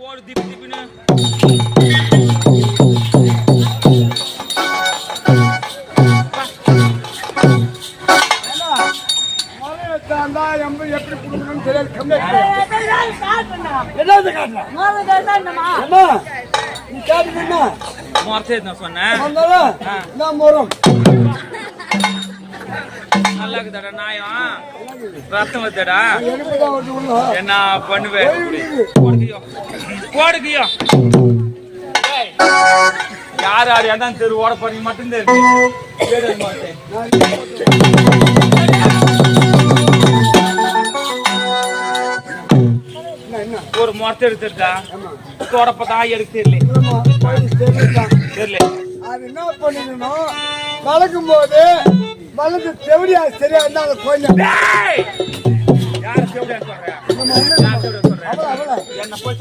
ஓடு திப்பி எப்படி கொடுக்கணும்னு தெரியாது இருக்குதாடா நாயம் ரத்தம் எனக்கு என்ன பண்ணுவேன் ஏய், யார் யார் எதான் தெரு ஓட போறீங்க மட்டும் ஒரு மொரத்தை எடுத்துருக்கா? தொடப்பதான் எடுக்க தெரியல. தெரியல. அது என்ன பண்ணிடணும் வளர்க்கும் போது வளர்ந்து தெவடியா சரியா இருந்தா அதை கொஞ்சம் ஏய்! யார் செவிலியா சொல்றேன் நம்ம ஒண்ணு நான் செவிலியா சொல்றேன் அவள அவள என்ன போய்